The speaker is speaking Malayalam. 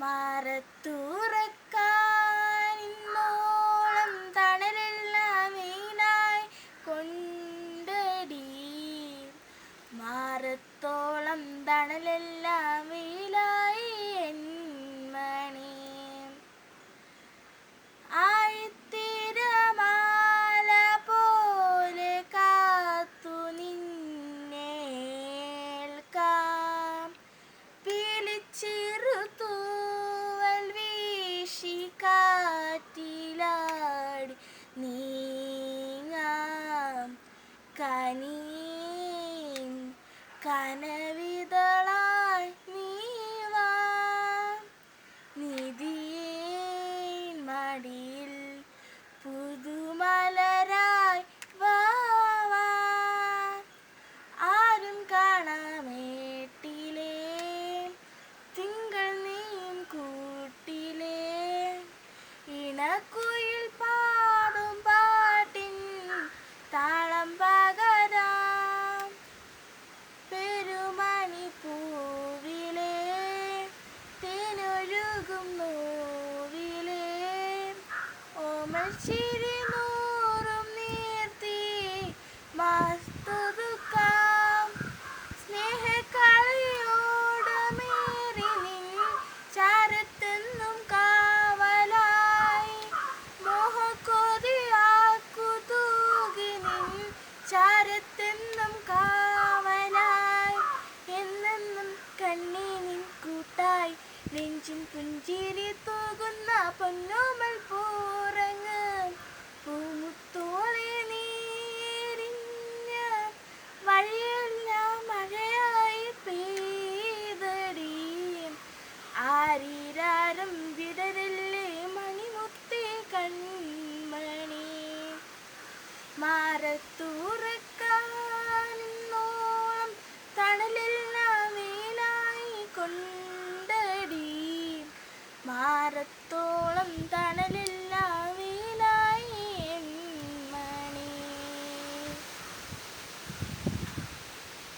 மரத்தூர നീങ്ങാം. കനീം കനവിതളായി നീവാ നിധിയേൻ മടിയിൽ പുതുമലരായി വാവാ ആരും കാണാമേട്ടിലേ തിങ്കൾ നീയും കൂട്ടിലേ ഇണക്കുയിൽ Mama, Chiri Nur Mirti, Mas കൂട്ടായി നെഞ്ചും പുഞ്ചിരി തൂകുന്ന പൊന്നോമൽ പൂറങ്ങ് പൂമുത്തോളെ നീരിഞ്ഞ വഴിയെല്ലാം മഴയായി പെയ്തടി. ആരീരാരം വിടരല്ലേ മണിമുത്തി കൺമണി. മാറത്തൂറക്കാനിന്നോളം 간다.